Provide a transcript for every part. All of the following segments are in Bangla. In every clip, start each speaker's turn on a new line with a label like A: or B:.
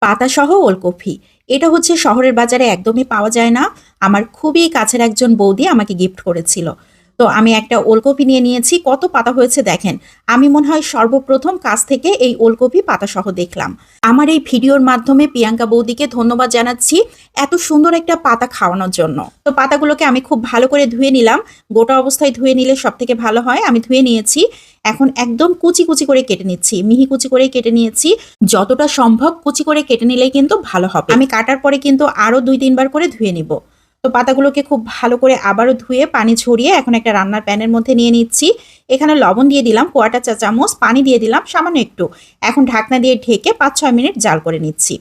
A: পাতাসহ ওলকপি। এটা হচ্ছে শহরের বাজারে একদমই পাওয়া যায় না। আমার খুবই কাছের একজন বৌদি আমাকে গিফট করেছিল। তো আমি একটা ওলকপি নিয়ে নিয়েছি, কত পাতা হয়েছে দেখেন। আমি মনে হয় সর্বপ্রথম কাছ থেকে এই ওলকপি পাতাসহ দেখলাম। আমার এই ভিডিওর মাধ্যমে প্রিয়াঙ্কা বৌদিকে ধন্যবাদ জানাচ্ছি এত সুন্দর একটা পাতা খাওয়ানোর জন্য। তো পাতাগুলোকে আমি খুব ভালো করে ধুয়ে নিলাম। গোটা অবস্থায় ধুয়ে নিলে সব থেকে ভালো হয়। আমি ধুয়ে নিয়েছি। এখন একদম কুচি কুচি করে কেটে নিচ্ছি। মিহি কুচি করে কেটে নিয়েছি। যতটা সম্ভব কুচি করে কেটে নিলেই কিন্তু ভালো হবে। আমি কাটার পরে কিন্তু আরও দুই তিনবার করে ধুয়ে নিব। তো পাতাগুলোকে খুব ভালো করে আবারও ধুয়ে পানি ছড়িয়ে এখন একটা রান্নার প্যানের মধ্যে নিয়ে নিচ্ছি। এখানে লবণ দিয়ে দিলাম, কোয়াটা চা চামচ, পানি দিয়ে দিলাম সামান্য একটু। এখন ঢাকনা দিয়ে ঢেকে পাঁচ ছয় মিনিট জাল করে নিচ্ছি।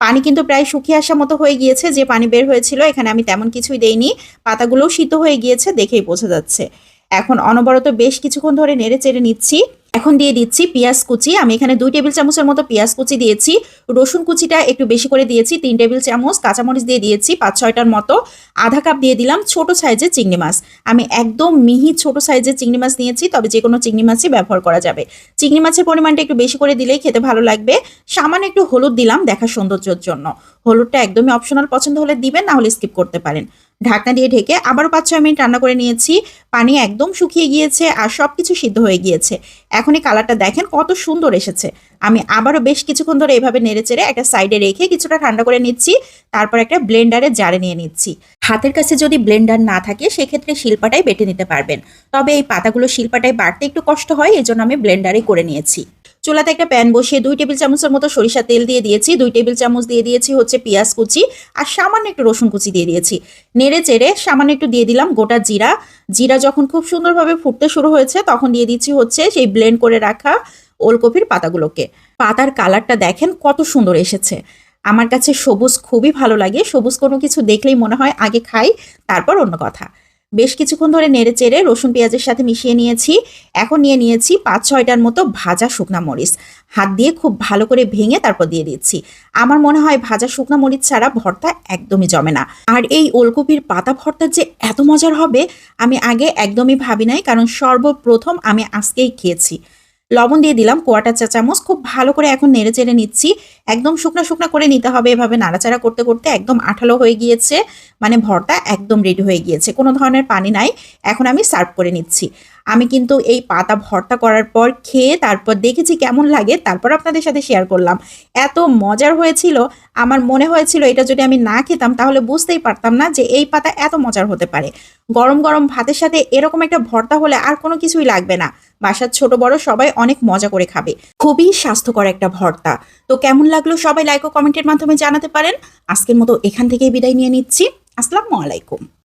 A: পানি কিন্তু প্রায় শুকিয়ে আসা মতো হয়ে গিয়েছে, যে পানি বের হয়েছিল এখানে আমি তেমন কিছুই দেইনি। পাতাগুলোও শীত হয়ে গিয়েছে দেখেই বোঝা যাচ্ছে। এখন অনবরত বেশ কিছুক্ষণ ধরে নেড়ে চেড়ে নিচ্ছি। এখন দিয়ে দিচ্ছি পেঁয়াজ কুচি। আমি এখানে দুই টেবিল চামচের মতো পেঁয়াজ কুচি দিয়েছি। রসুন কুচিটা একটু বেশি করে দিয়েছি, তিন টেবিল চামচ। কাঁচামরিচ দিয়ে দিয়েছি পাঁচ, ছয়টার মতো। আধা কাপ দিয়ে দিলাম ছোট সাইজের চিংড়ি মাছ। আমি একদম মিহি ছোট সাইজের চিংড়ি মাছ নিয়েছি, তবে যে কোনো চিংড়ি মাছই ব্যবহার করা যাবে। চিংড়ি মাছের পরিমাণটা একটু বেশি করে দিলেই খেতে ভালো লাগবে। সামান্য একটু হলুদ দিলাম দেখা সৌন্দর্যের জন্য। হলুদটা একদমই অপশনাল পছন্দ হলে দিবেন, না হলে স্কিপ করতে পারেন। ঢাকনা দিয়ে ঢেকে আবারও পাঁচ ছয় মিনিট রান্না করে নিয়েছি। পানি একদম শুকিয়ে গিয়েছে আর সব কিছু সিদ্ধ হয়ে গিয়েছে। এখন এই কালারটা দেখেন কত সুন্দর এসেছে। আমি আবারও বেশ কিছুক্ষণ ধরে এভাবে নেড়ে চেড়ে একটা সাইডে রেখে কিছুটা ঠান্ডা করে নিচ্ছি, তারপর একটা ব্লেন্ডারে জারে নিয়ে নিচ্ছি। হাতের কাছে যদি ব্লেন্ডার না থাকে, সেক্ষেত্রে শিল্পাটাই বেটে নিতে পারবেন। তবে এই পাতাগুলো শিল্পাটাই বাড়তে একটু কষ্ট হয়, এজন্য আমি ব্লেন্ডারে করে নিয়েছি। চুলাতে একটা প্যান বসিয়ে দুই টেবিল চামচের মতো সরিষা তেল দিয়ে দিয়েছি। দুই টেবিল চামচ দিয়ে দিয়েছি হচ্ছে পেঁয়াজ কুচি আর সামান্য একটু রসুন কুচি দিয়ে দিয়েছি। নেড়ে চেড়ে সামান্য একটু দিয়ে দিলাম গোটা জিরা। জিরা যখন খুব সুন্দরভাবে ফুটতে শুরু হয়েছে তখন দিয়ে দিচ্ছি হচ্ছে সেই ব্লেন্ড করে রাখা ওলকপির পাতাগুলোকে। পাতার কালারটা দেখেন কত সুন্দর এসেছে। আমার কাছে সবুজ খুবই ভালো লাগে। সবুজ কোনো কিছু দেখলেই মনে হয় আগে খাই, তারপর অন্য কথা। বেশ কিছুক্ষণ ধরে নেড়ে চেড়ে রসুন পেঁয়াজের সাথে মিশিয়ে নিয়েছি। এখন নিয়ে নিয়েছি পাঁচ ছয়টার মতো ভাজা শুকনা মরিচ। হাত দিয়ে খুব ভালো করে ভেঙে তারপর দিয়ে দিচ্ছি। আমার মনে হয় ভাজা শুকনা মরিচ ছাড়া ভর্তা একদমই জমে না। আর এই ওলকপির পাতা ভর্তার যে এত মজার হবে, আমি আগে একদমই ভাবি নাই, কারণ সর্বপ্রথম আমি আজকেই খেয়েছি। লবণ দিয়ে দিলাম কোয়াটার চা চামচ। খুব ভালো করে এখন নেড়ে চেড়ে নিচ্ছি। একদম শুকনা শুকনো করে নিতে হবে এভাবে। নাড়াচাড়া করতে করতে একদম আঠালো হয়ে গিয়েছে। মানে ভর্তা একদম রেডি হয়ে গিয়েছে। কোনো ধরনের পানি নাই। এখন আমি সার্ভ করে নিচ্ছি। আমি কিন্তু এই পাতা ভর্তা করার পর খেয়ে তারপর দেখেছি কেমন লাগে, তারপর আপনাদের সাথে শেয়ার করলাম। এত মজার হয়েছিল। আমার মনে হয়েছিল এটা যদি আমি না খেতাম, তাহলে বুঝতেই পারতাম না যে এই পাতা এত মজার হতে পারে। গরম গরম ভাতের সাথে এরকম একটা ভর্তা হলে আর কোনো কিছুই লাগবে না। বাসার ছোট বড় সবাই অনেক মজা করে খাবে। খুবই স্বাস্থ্যকর একটা ভর্তা। তো কেমন লাগল সবাই লাইক ও কমেন্টের মাধ্যমে জানাতে পারেন। আজকের মতো এখান থেকেই বিদায় নিয়ে নিচ্ছি। আসসালামু আলাইকুম।